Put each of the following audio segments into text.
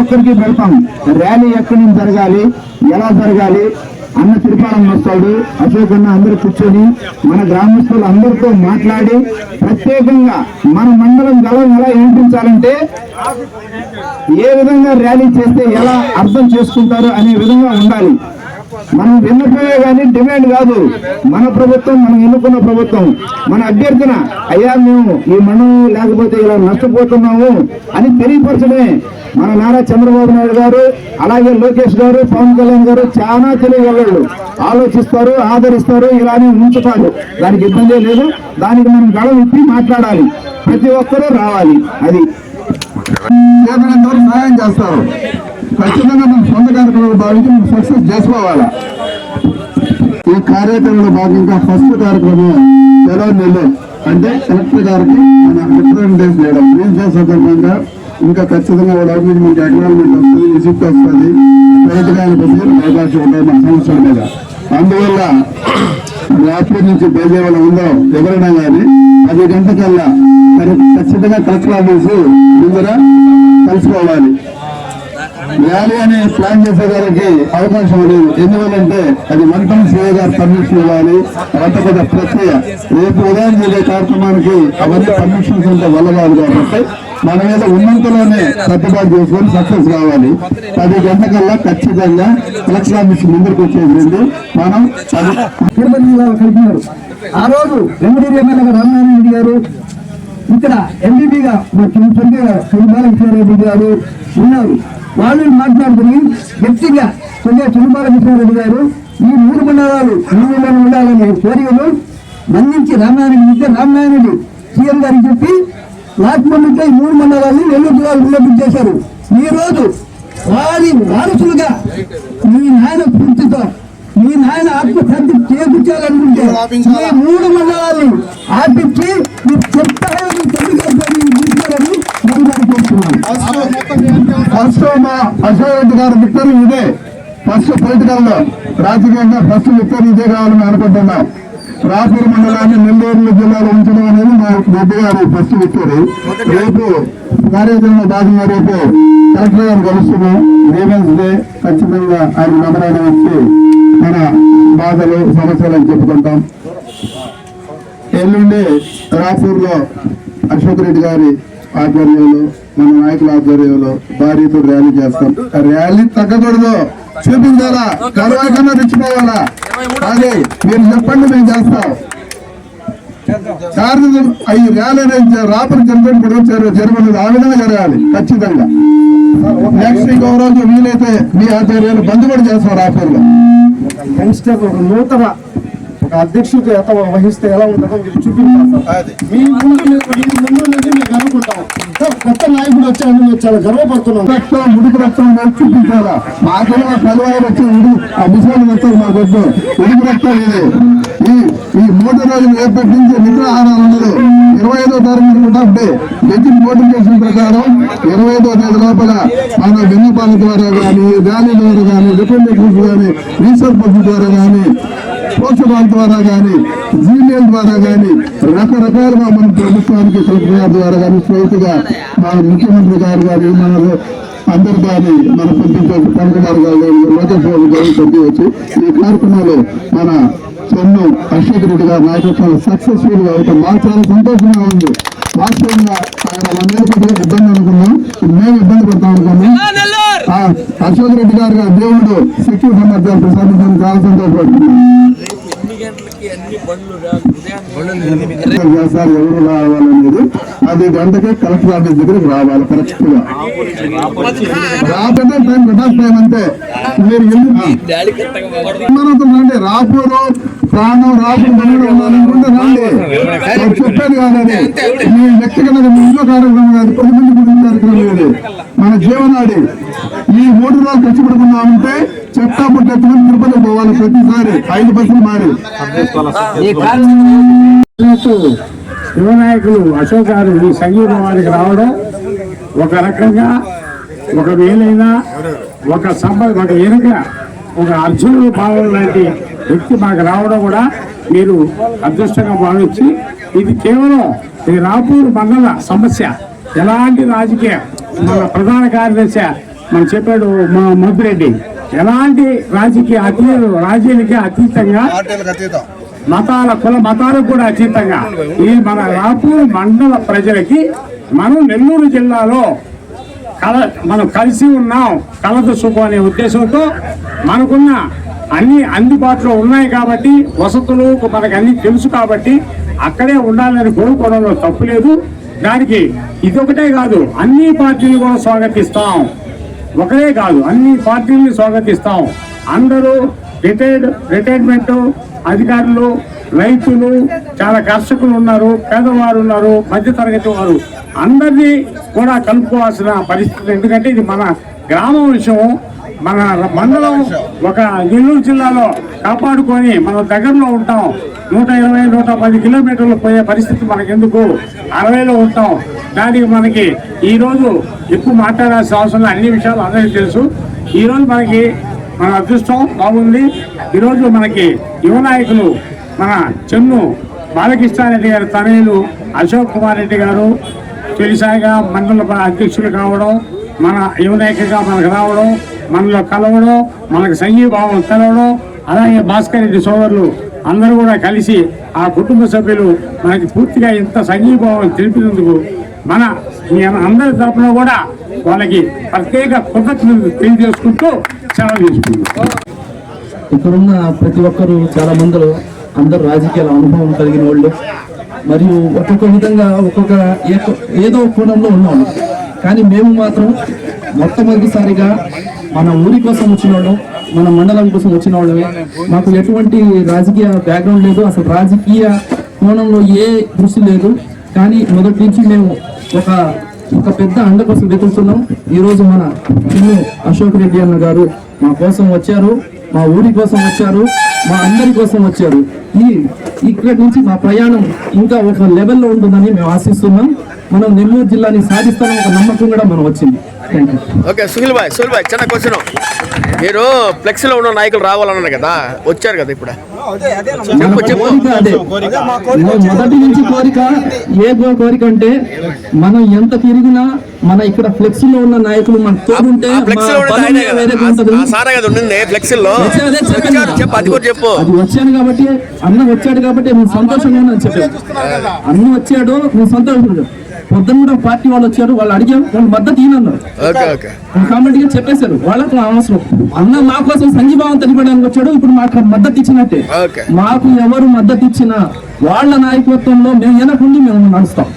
ఒక్కరికి పెడతాం. ర్యాలీ ఎక్కడి నుంచి జరగాలి? ఎలా జరగాలి? అన్న తిరుపాలం వస్తాడు. అశోక్ అన్న అందరు కూర్చొని మన గ్రామస్తులు అందరితో మాట్లాడి ప్రత్యేకంగా మన మండలం గలం ఎలా వినిపించాలంటే ఏ విధంగా ర్యాలీ చేస్తే ఎలా అర్థం చేసుకుంటారు అనే విధంగా ఉండాలి. మనం విన్నపమే కానీ డిమాండ్ కాదు. మన ప్రభుత్వం మనం ఎన్నుకున్న ప్రభుత్వం మన అభ్యర్థన అయ్యా మేము ఈ మనం లేకపోతే ఇలా నష్టపోతున్నాము అని తెలియపరచడమే. మన నారా చంద్రబాబు నాయుడు గారు అలాగే లోకేష్ గారు పవన్ కళ్యాణ్ గారు చాలా తెలియగలరు. ఆలోచిస్తారు ఆదరిస్తారు ఇలానే ఉంచుతారు. దానికి ఇబ్బంది లేదు. దానికి మనం గళం ఇప్పి మాట్లాడాలి. ప్రతి ఒక్కరూ రావాలి. అది. చేతనంత సహాయం చేస్తారు. ఖచ్చితంగా మనం సొంత కార్యక్రమాలు భావించి మనం సక్సెస్ చేసుకోవాలా? ఈ కార్యక్రమంలో భాగంగా ఫస్ట్ కార్యక్రమం సెలవు నెలలు అంటే కలెక్టర్ గారికి మన రిప్రజెంటేషన్ చేయడం రీజన్ సందర్భంగా ఇంకా ఖచ్చితంగా వాళ్ళకి మీకు అగ్నాలమెంట్ వస్తుంది రిసిప్ట్ వస్తుంది. రైతు గారికి అవకాశం ఉంటాయి మన సంవత్సరం మీద అందువల్ల రాత్రి నుంచి బయలుదేరి ఉందో ఎవరైనా కానీ. పది గంటకల్లా మరి ఖచ్చితంగా కలెక్టర్ ముందర కలుసుకోవాలి. ర్యాలీ అని ప్లాన్ చేసే గారికి అవకాశం లేదు. ఎందువల్లంటే అది మంటం సీఏ గారు పర్మిషన్ ఇవ్వాలి అవంతా పెద్ద ప్రక్రియ. రేపు ఉదయం జరిగే కార్యక్రమానికి అవన్నీ పర్మిషన్స్ ఉంటే వల్ల కాదు కాబట్టి మన మీద ఉన్నంతలోనే సర్దుబాటు చేసుకొని సక్సెస్ కావాలి. పది గంటకల్లా ఖచ్చితంగా ఎలక్షన్ ఆఫీస్ ముందుకు వచ్చేసింది. మనం పది- జిల్లాలో కలిపినారు. ఆ రోజు ఎంబీడీ ఎమ్మెల్యే గారు రామనారాయణ రెడ్డి గారు ఇక్కడ ఎంపీగా మా కింద రెడ్డి గారు ఉన్నారు. వాళ్ళు మాట్లాడుకుని గట్టిగా కొద్దిగా రెడ్డి గారు ఈ మూడు మండలాలు మూడులో ఉండాలనే కోరికలు మన్నించి రామాయణ రామాయణుడు సీఎం గారికి చెప్పి లాస్ట్ మొమెంట్ ఈ మూడు మండలాన్ని నెల్లూరు జిల్లాలో విన్నపించేశారు చేశారు. ఈ రోజు వారి వారసులుగా మీ నాయన పూర్తితో మీ నాయన ఆత్మశాంతి చేకూర్చాలనుకుంటే ఈ మూడు మండలాన్ని ఆపించి మీరు చెప్తారో మీ చెత్త ఫస్ట్ మా అశోక్ రెడ్డి విక్టరీ ఇదే. ఫస్ట్ పొలిటికల్లో రాజకీయంగా ఫస్ట్ విక్టరీ ఇదే కావాలని అనుకుంటున్నాం. రాపూర్ మండలాన్ని నెల్లూరు జిల్లాలో ఉంచడం అనేది మా రెడ్డి గారి ఫస్ట్ ఇచ్చారు రేపు కార్యక్రమంలో భాగంగా రేపు కలెక్టర్ గారు కలుస్తున్నాం. గ్రీవెన్స్ డే ఖచ్చితంగా ఆయన నమ్మరాన్ని వచ్చి మన బాధలు సమస్యలు అని చెప్పుకుంటాం. ఎల్లుండి రాపూర్లో అశోక్ రెడ్డి గారి ఆధ్వర్యంలో మన నాయకుల ఆధ్వర్యంలో భారీతో ర్యాలీ చేస్తాం. ఆ ర్యాలీ తగ్గకూడదు. చూపించాలా? కన్నా తెచ్చిపోవాలా అదే మీరు చెప్పండి మేము చేస్తాం. కారణం ఈ ర్యాలీ అనేది రాపూర్ జనరేట్ కూడా జరగలేదు ఆ విధంగా జరగాలి ఖచ్చితంగా. నెక్స్ట్ ఇంకో రోజు వీలైతే మీ ఆధ్వర్యాలు బంద్ కూడా చేస్తాం రాపూర్లో. ఒక నూతన ఒక అధ్యక్షుడు ఎంత వహిస్తే ఎలా ఉంటుందో మీరు చూపించాలి సార్. మీ ముందు మీరు- మీ ముందు నుంచి మీకు అనుకుంటాం సార్, కొత్త నాయకుడు వచ్చాడని మేము చాలా గర్వపడుతున్నాం రక్తం ఉడుకు రక్తం మాకు చూపించాలా? మాకేమో పదవారు వచ్చి ఉడి ఆ ముసలి వచ్చారు మా వద్దు ఉడుకు రక్తం ఇది. ఈ ఈ మూడు రోజులు రేపటి నుంచి నిద్రాహారాలు ఉండదు. ఇరవై ఐదో తారీఖు ఉంటే గెజిట్ నోటిఫికేషన్ ప్రకారం ఇరవై ఐదో తేదీ లోపల మన విన్నపాల ద్వారా కానీ ర్యాలీ ద్వారా కానీ రికమెండేషన్స్ కానీ రీసెర్చ్ పద్ధతి ద్వారా కానీ పోస్టబాల్ ద్వారా కానీ జీమెయిల్ ద్వారా కానీ రకరకాలుగా మన ప్రభుత్వానికి కలెక్టర్ గారి ద్వారా కానీ స్వేచ్ఛగా మన ముఖ్యమంత్రి గారు కానీ మన అందరు కానీ మన పంపించే కనక గారు కానీ లోకేష్ బాబు గారు పంపించవచ్చు ఈ కార్యక్రమంలో మన చెన్ను అశోక్ రెడ్డి గారి నాయకత్వం సక్సెస్ఫుల్గా అవుతాం మాకు చాలా సంతోషంగా ఉంది. వాస్తవంగా ఆయన మన ఇబ్బంది అనుకున్నాం మేము ఇబ్బంది పడతాం అనుకున్నాం అశోక్ రెడ్డి గారు దేవుడు శక్తి సామర్థ్యాలు ప్రసాదించడం చాలా సంతోషపడుతున్నాం చేస్తారు ఎవరు రావాలనేది అది గంటకే కలెక్టర్ ఆఫీస్ దగ్గరికి రావాలి కరెక్ట్గా రాకపోతే టైం కటాఫ్ టైం అంతే. మీరు ఎందుకు? రండి రాపూరు ప్రాణం రాపూరు ఉండాలనుకుంటే రండి. నేను చెప్పాను కాదని మీ వ్యక్తిగత మీ ఇంట్లో కార్యక్రమం కాదు. పది మంది కుటుంబ కార్యక్రమం ఇది మన జీవనాడి ఈ మూడు రోజులు ఉంటే చెత్త పుట్టి ఎత్తుకుని తిరుపతి పోవాలి ప్రతిసారి. ఐదు బస్సులు మారి. యువ నాయకులు అశోక్ గారు ఈ సంగీత వారికి రావడం ఒక రకంగా ఒక వేలైనా ఒక సంప ఒక ఎనుక ఒక అర్జునుడు భావం లాంటి వ్యక్తి మాకు రావడం కూడా మీరు అదృష్టంగా భావించి ఇది కేవలం ఈ రాపూర్ మండల సమస్య. ఎలాంటి రాజకీయ మన ప్రధాన కార్యదర్శి మనం చెప్పాడు మా మధురెడ్డి. ఎలాంటి రాజకీయ అతీ రాజకీయాలకి అతీతంగా అతీతం. మతాల కుల మతాలకు కూడా అతీతంగా ఈ మన రాపూర్ మండల ప్రజలకి మనం నెల్లూరు జిల్లాలో కల మనం కలిసి ఉన్నాం. కలదు సుఖం అనే ఉద్దేశంతో మనకున్న అన్ని అందుబాటులో ఉన్నాయి కాబట్టి వసతులు మనకు అన్ని తెలుసు కాబట్టి అక్కడే ఉండాలని కోరుకోవడంలో తప్పు లేదు. దానికి ఇదొకటే కాదు అన్ని పార్టీలు కూడా స్వాగతిస్తాం. ఒకరే కాదు అన్ని పార్టీల్ని స్వాగతిస్తాం. అందరూ రిటైర్డ్ రిటైర్మెంట్ అధికారులు రైతులు చాలా కర్షకులు ఉన్నారు పేదవారు ఉన్నారు మధ్యతరగతి వారు. అందరినీ కూడా కలుపుకోవాల్సిన పరిస్థితి ఎందుకంటే ఇది మన గ్రామం విషయం. మన మండలం ఒక నెల్లూరు జిల్లాలో కాపాడుకొని మన దగ్గరలో ఉంటాం. నూట ఇరవై నూట పది కిలోమీటర్లు పోయే పరిస్థితి మనకెందుకు? అరవైలో ఉంటాం. దానికి మనకి ఈరోజు ఎక్కువ మాట్లాడాల్సిన అవసరం అన్ని విషయాలు అందరికీ తెలుసు. ఈ రోజు మనకి మన అదృష్టం బాగుంది. ఈరోజు మనకి యువ నాయకులు మన చెన్ను బాలకృష్ణారెడ్డి గారి తనయులు అశోక్ కుమార్ రెడ్డి గారు తొలిసారిగా మండల అధ్యక్షులు కావడం మన యువ నాయకుడిగా మనకు రావడం మనలో కలవడం మనకు సంఘీభావం తెలవడం అలాగే భాస్కర్ రెడ్డి సోదరులు అందరూ కూడా కలిసి ఆ కుటుంబ సభ్యులు మనకి పూర్తిగా ఇంత సంఘీభావం తెలిపినందుకు మన మీ అందరి తరఫున కూడా వాళ్ళకి ప్రత్యేక కృతజ్ఞతలు తెలియజేసుకుంటూ సెలవు తీసుకుంటాం ఇక్కడున్న ప్రతి ఒక్కరు చాలా మందిలో అందరు రాజకీయాల అనుభవం కలిగిన వాళ్ళు. మరియు ఒక్కొక్క విధంగా ఒక్కొక్క ఏదో కోణంలో ఉన్నాము. కానీ మేము మాత్రం మొట్టమొదటిసారిగా మన ఊరి కోసం వచ్చిన మన మండలం కోసం వచ్చిన వాళ్ళమే మాకు ఎటువంటి రాజకీయ బ్యాక్గ్రౌండ్ లేదు. అసలు రాజకీయ కోణంలో ఏ దృష్టి లేదు. కానీ మొదటి నుంచి మేము ఒక ఒక పెద్ద అండ కోసం వెతుకుతున్నాం. ఈరోజు మన చిన్ను అశోక్ రెడ్డి అన్న గారు మా కోసం వచ్చారు. మా ఊరి కోసం వచ్చారు. మా అందరి కోసం వచ్చారు. ఈ ఇక్కడి నుంచి మా ప్రయాణం ఇంకా ఒక లెవెల్లో ఉంటుందని మేము ఆశిస్తున్నాం. మనం నెల్లూరు జిల్లాని సాధిస్తామని ఒక నమ్మకం కూడా మనం వచ్చింది. ఓకే సుహిల్ బాయ్ సుహిల్ బాయ్ చిన్న క్వశ్చన్ మీరు ఫ్లెక్సీలో ఉన్న నాయకులు రావాలన్నారు కదా వచ్చారు కదా ఇప్పుడు. మన చెప్పు. మొ- మొదటి నుంచి కోరిక ఏ గో- కోరిక అంటే మనం ఎంత తిరిగినా మన ఇక్కడ ఫ్లెక్సీ లో ఉన్న నాయకులు మనకు తోడుంటే ఫ్లెక్సీలో ఫ్లెక్సీలో. చెప్పు అది కూడా చెప్పు. అది వచ్చాను కాబట్టి అన్న వచ్చాడు కాబట్టి నేను సంతోషంగా ఉన్నాను చెప్పాను అన్న వచ్చాడు నేను సంతోషంగా పొద్దున్న కూడా పార్టీ వాళ్ళు వచ్చారు వాళ్ళు అడిగారు వాళ్ళు మద్దతు ఈయనన్నారు ఓకే ఓకే. కామెంట్గా చెప్పేశారు వాళ్ళకు అవసరం అన్న మా కోసం సంఘీభావం తెలిపడానికి వచ్చాడు ఇప్పుడు మాకు మద్దతు ఇచ్చినట్టే. ఓకే. మాకు ఎవరు మద్దతు ఇచ్చినా వాళ్ళ నాయకత్వంలో మేము వెనకుండి మేము నడుస్తాం.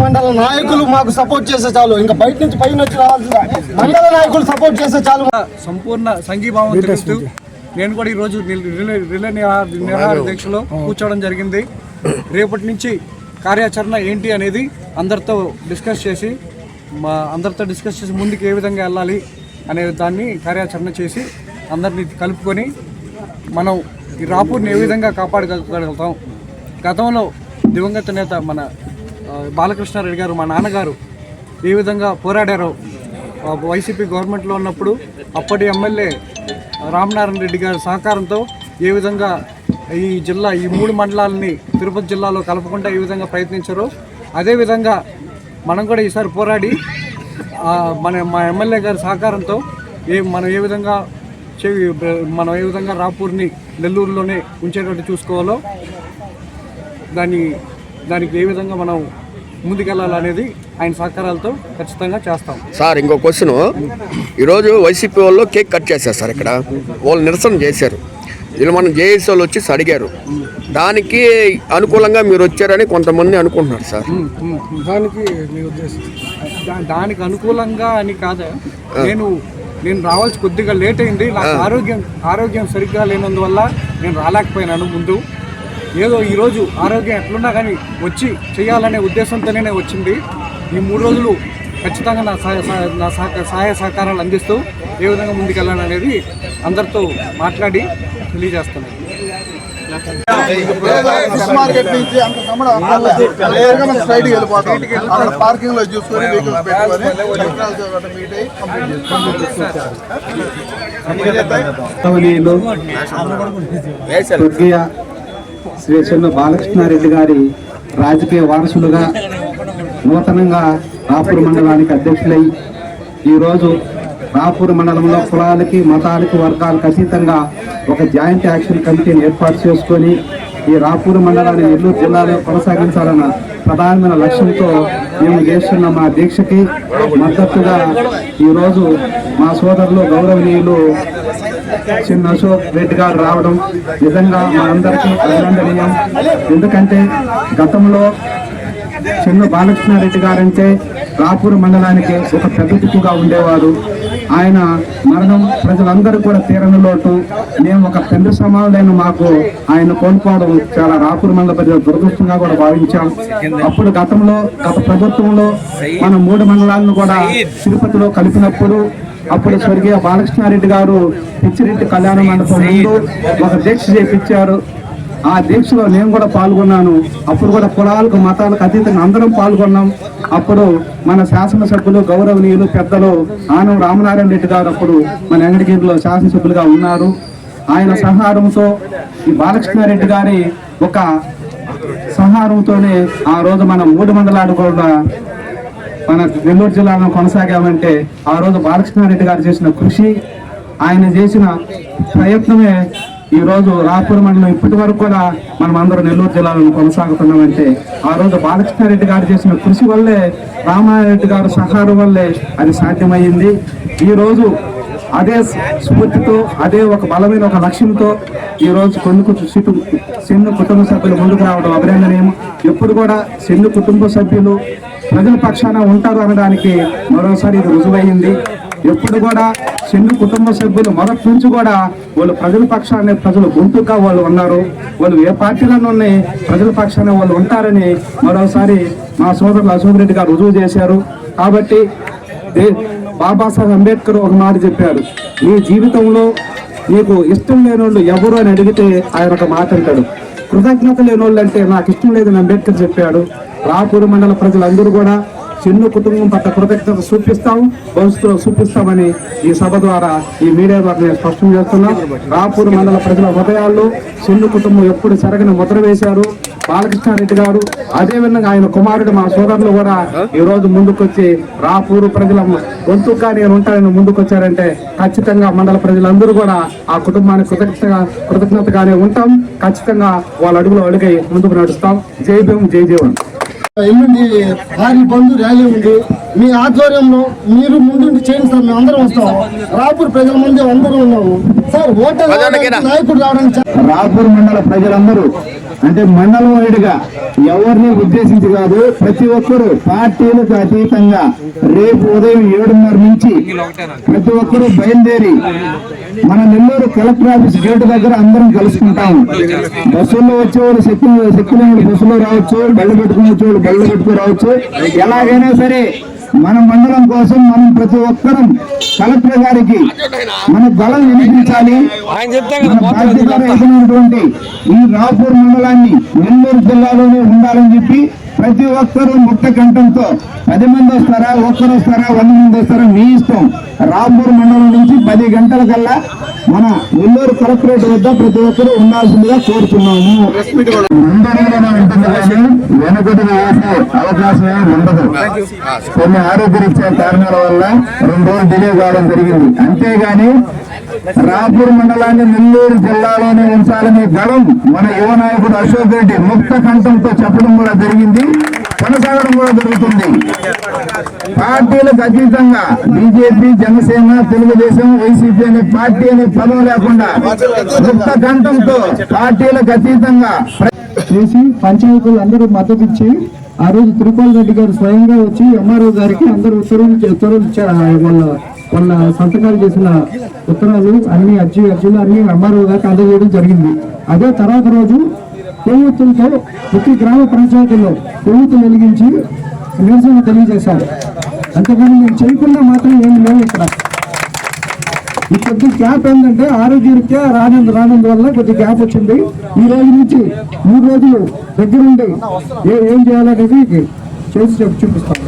మండల నాయకులు మాకు సపోర్ట్ చేస్తే చాలు. ఇంకా బయట నుంచి పైన వచ్చి రావాల్సిన మండల నాయకులు సపోర్ట్ చేస్తే చాలు. సంపూర్ణ సంఘీభావం తెలుస్తూ నేను కూడా ఈరోజు రిలే రిలే నిరా- నిరాహార దీక్షలో కూర్చోవడం జరిగింది. రేపటి నుంచి కార్యాచరణ ఏంటి అనేది అందరితో డిస్కస్ చేసి మా అందరితో డిస్కస్ చేసి ముందుకు ఏ విధంగా వెళ్ళాలి అనే దాన్ని కార్యాచరణ చేసి అందరినీ కలుపుకొని మనం ఈ రాపూర్ని ఏ విధంగా కాపాడగలుగుతాం గతంలో దివంగత నేత మన బాలకృష్ణారెడ్డి గారు మా నాన్నగారు ఏ విధంగా పోరాడారో వైసీపీ గవర్నమెంట్లో ఉన్నప్పుడు అప్పటి ఎమ్మెల్యే రామనారాయణ రెడ్డి గారి సహకారంతో ఏ విధంగా ఈ జిల్లా ఈ మూడు మండలాలని తిరుపతి జిల్లాలో కలపకుండా ఏ విధంగా ప్రయత్నించారో అదేవిధంగా మనం కూడా ఈసారి పోరాడి మన మా ఎమ్మెల్యే గారి సహకారంతో ఏ మనం ఏ విధంగా చే మనం ఏ విధంగా రాపూర్ని నెల్లూరులోనే ఉంచేటట్టు చూసుకోవాలో దాన్ని దానికి ఏ విధంగా మనం ముందుకెళ్ళాలనేది ఆయన సహకారాలతో ఖచ్చితంగా చేస్తాం. సార్ ఇంకో క్వశ్చన్. ఈరోజు వైసీపీ వాళ్ళు కేక్ కట్ చేశారు సార్ ఇక్కడ. వాళ్ళు నిరసన చేశారు. వీళ్ళు మనం జేఏసీ వాళ్ళు వచ్చి అడిగారు దానికి అనుకూలంగా మీరు వచ్చారని కొంతమంది అనుకుంటున్నారు సార్. దానికి మీ ఉద్దేశం. దానికి అనుకూలంగా అని కాదా. నేను నేను రావాల్సి కొద్దిగా లేట్ అయింది. నాకు ఆరోగ్యం ఆరోగ్యం సరిగ్గా లేనందువల్ల నేను రాలేకపోయినాను ముందు. ఏదో ఈరోజు ఆరోగ్యం ఎట్లున్నా కానీ వచ్చి చేయాలనే ఉద్దేశంతోనే వచ్చింది. ఈ మూడు రోజులు ఖచ్చితంగా నా సహాయ సహాయ- నా సహక సహాయ సహకారాలు అందిస్తూ ఏ విధంగా ముందుకెళ్ళాలనేది అందరితో మాట్లాడి తెలియజేస్తాను ఫిష్ మార్కెట్ నుంచి అంత స్ట్రైట్ వెళ్ళిపోతాం. అక్కడ పార్కింగ్లో చూసుకొని వెహికల్స్ పెట్టుకొని మీట్ అయ్యి కంప్లీట్ శ్రీ చెన్న బాలకృష్ణారెడ్డి గారి రాజకీయ వారసులుగా నూతనంగా రాపూర్ మండలానికి అధ్యక్షులై ఈరోజు రాపూర్ మండలంలో కులాలకి మతాలకి వర్గాలకు అతీతంగా ఒక జాయింట్ యాక్షన్ కమిటీని ఏర్పాటు చేసుకొని ఈ రాపూర్ మండలాన్ని నెల్లూరు జిల్లాలో కొనసాగించాలన్న ప్రధానమైన లక్ష్యంతో మేము చేస్తున్న మా దీక్షకి మద్దతుగా ఈరోజు మా సోదరులు గౌరవనీయులు చిన్న అశోక్ రెడ్డి గారు రావడం నిజంగా మా అందరికీ అభినందనీయం. ఎందుకంటే గతంలో చెన్ను బాలకృష్ణారెడ్డి గారంటే రాపూర్ మండలానికి ఒక పెద్ద దిక్కుగా ఉండేవారు. ఆయన మరణం ప్రజలందరూ కూడా తీరని లోటు. మేము ఒక పెద్ద సమాధులైన మాకు ఆయన కోల్పోవడం చాలా రాపూర్ మండల ప్రజలు దురదృష్టంగా కూడా భావించాం. అప్పుడు గతంలో గత ప్రభుత్వంలో మన మూడు మండలాలను కూడా తిరుపతిలో కలిపినప్పుడు అప్పుడు స్వర్గీయ బాలకృష్ణారెడ్డి గారు పిచ్చిరెడ్డి కళ్యాణ మండపం ముందు ఒక దీక్ష చేపించారు. ఆ దీక్షలో నేను కూడా పాల్గొన్నాను. అప్పుడు కూడా కులాలకు మతాలకు అతీతంగా అందరం పాల్గొన్నాం. అప్పుడు మన శాసనసభ్యులు గౌరవనీయులు పెద్దలు ఆనం రామనారాయణ రెడ్డి గారు అప్పుడు మన ఎంగడిగిరిలో శాసనసభ్యులుగా ఉన్నారు. ఆయన సహారంతో ఈ బాలకృష్ణారెడ్డి గారి ఒక సహారంతోనే ఆ రోజు మన మూడు మండలాలు కూడా మన నెల్లూరు జిల్లాలో కొనసాగామంటే ఆ రోజు బాలకృష్ణారెడ్డి గారు చేసిన కృషి ఆయన చేసిన ప్రయత్నమే ఈ రోజు రాపూర్ మండలం ఇప్పటి వరకు కూడా మనం అందరం నెల్లూరు జిల్లాలో కొనసాగుతున్నామంటే ఆ రోజు బాలకృష్ణారెడ్డి గారు చేసిన కృషి వల్లే రామారెడ్డి గారు సహారం వల్లే అది సాధ్యమైంది ఈ రోజు అదే స్ఫూర్తితో అదే ఒక బలమైన ఒక లక్ష్యంతో ఈరోజు రోజు కొన్ని సిటు సిన్ను కుటుంబ సభ్యులు ముందుకు రావడం అభినందనీయం. ఎప్పుడు కూడా సిన్ను కుటుంబ సభ్యులు ప్రజల పక్షాన ఉంటారు అనడానికి మరోసారి ఇది రుజువైంది ఎప్పుడు కూడా చిన్న కుటుంబ సభ్యులు మొదటి నుంచి కూడా వాళ్ళు ప్రజల పక్షాన్ని ప్రజలు గొంతుగా వాళ్ళు ఉన్నారు. వాళ్ళు ఏ పార్టీలను ఉన్నాయి ప్రజల పక్షాన వాళ్ళు ఉంటారని మరోసారి మా సోదరులు అశోక్ రెడ్డి గారు రుజువు చేశారు. కాబట్టి బాబాసాహెబ్ అంబేద్కర్ ఒక మాట చెప్పారు. నీ జీవితంలో నీకు ఇష్టం లేని వాళ్ళు ఎవరు అని అడిగితే ఆయన ఒక మాట అంటాడు. కృతజ్ఞత లేని వాళ్ళు అంటే నాకు ఇష్టం లేదని అంబేద్కర్ చెప్పాడు. రాపూర్ మండల ప్రజలందరూ కూడా చిన్న కుటుంబం పట్ల కృతజ్ఞత చూపిస్తాం భవిష్యత్తులో చూపిస్తామని ఈ సభ ద్వారా ఈ మీడియా ద్వారా నేను స్పష్టం చేస్తున్నాం. రాపూర్ మండల ప్రజల హృదయాల్లో చిన్న కుటుంబం ఎప్పుడు సరగని ముద్ర వేశారు. బాలకృష్ణారెడ్డి గారు అదే విధంగా ఆయన కుమారుడు మా సోదరులు కూడా ఈ రోజు ముందుకొచ్చి రాపూరు ప్రజల గొంతుగా నేను ఉంటానని ముందుకొచ్చారంటే ఖచ్చితంగా మండల ప్రజలందరూ కూడా ఆ కుటుంబానికి కృతజ్ఞతగా కృతజ్ఞతగానే ఉంటాం. ఖచ్చితంగా వాళ్ళ అడుగులో అడుగై ముందుకు నడుస్తాం. జై భీం జై జీవన్. ఎల్లుండి భారీ బంధు ర్యాలీ ఉంది. మీ ఆధ్వర్యంలో మీరు ముందుండి చేయండి సార్ మేము అందరం వస్తాం. రాపూర్ ప్రజల ముందు అందరూ ఉన్నాము. సార్ ఓటర్ నాయకుడు రావడానికి రాపూర్ మండల ప్రజలందరూ అంటే మండలం వైడ్గా ఎవరిని ఉద్దేశించి కాదు ప్రతి ఒక్కరు పార్టీలకు అతీతంగా రేపు ఉదయం ఏడున్నర నుంచి ప్రతి ఒక్కరూ బయలుదేరి మన నెల్లూరు కలెక్టర్ ఆఫీస్ గేటు దగ్గర అందరం కలుసుకుంటాం. బస్సుల్లో వచ్చేవాళ్ళు శక్తి శక్తి లేని బస్సులో రావచ్చు బళ్ళు పెట్టుకుని వచ్చేవాళ్ళు బళ్ళు పెట్టుకుని రావచ్చు. ఎలాగైనా సరే మన మండలం కోసం మనం ప్రతి ఒక్కరం కలెక్టర్ గారికి మన బలం వినిపించాలి. మన బాధ్యత రహితమైనటువంటి ఈ రాపూర్ మండలాన్ని నెల్లూరు జిల్లాలోనే ఉండాలని చెప్పి ప్రతి ఒక్కరూ ముక్త కంఠంతో పది మంది వస్తారా ఒక్కరు వస్తారా వంద మంది వస్తారా మీ ఇష్టం. రాంపూర్ మండలం నుంచి పది గంటల కల్లా మన నెల్లూరు కలెక్టరేట్ వద్ద ప్రతి ఒక్కరూ ఉండాల్సిందిగా కోరుతున్నాము. ముందడుగులోనే ఉంటుంది కానీ అవకాశం ఉండదు. కొన్ని ఆరోగ్యరీత్యా కారణాల వల్ల రెండు రోజులు డిలే కావడం జరిగింది. అంతేగాని రాపూర్ మండలాన్ని నెల్లూరు జిల్లాలోనే ఉంచాలనే గళం మన యువ నాయకుడు అశోక్ రెడ్డి ముక్త కంఠంతో చెప్పడం కూడా జరిగింది కొనసాగడం కూడా జరుగుతుంది. పార్టీలకు అతీతంగా బీజేపీ జనసేన తెలుగుదేశం వైసీపీ అనే పార్టీ అనే పదం లేకుండా ముక్త కంఠంతో పార్టీలకు అతీతంగా చేసి పంచాయతీలు అందరూ మద్దతు ఇచ్చి ఆ రోజు తిరుపతి రెడ్డి గారు స్వయంగా వచ్చి ఎంఆర్ఓ గారికి అందరూ ఉత్తర్వులు ఉత్తర్వులు ఇచ్చారు. వాళ్ళ వాళ్ళ సంతకాలు చేసిన ఉత్తరాలు అన్ని అర్జీ అర్జీలు అన్ని ఎంఆర్ఓ గారికి అందజేయడం జరిగింది. అదే తర్వాత రోజు ప్రభుత్వంతో ప్రతి గ్రామ పంచాయతీలో ప్రభుత్వం వెలిగించి నిరసన తెలియజేశారు. అంతేకాని మేము చేయకుండా మాత్రం ఏమి లేవు ఇక్కడ. ఈ కొద్ది గ్యాప్ ఏంటంటే ఆరోగ్యరీత్యా రానందు రానందు వల్ల కొద్ది గ్యాప్ వచ్చింది. ఈ రోజు నుంచి మూడు రోజులు దగ్గరుండి ఏం చేయాలనేది చేసి చెప్పి చూపిస్తాం.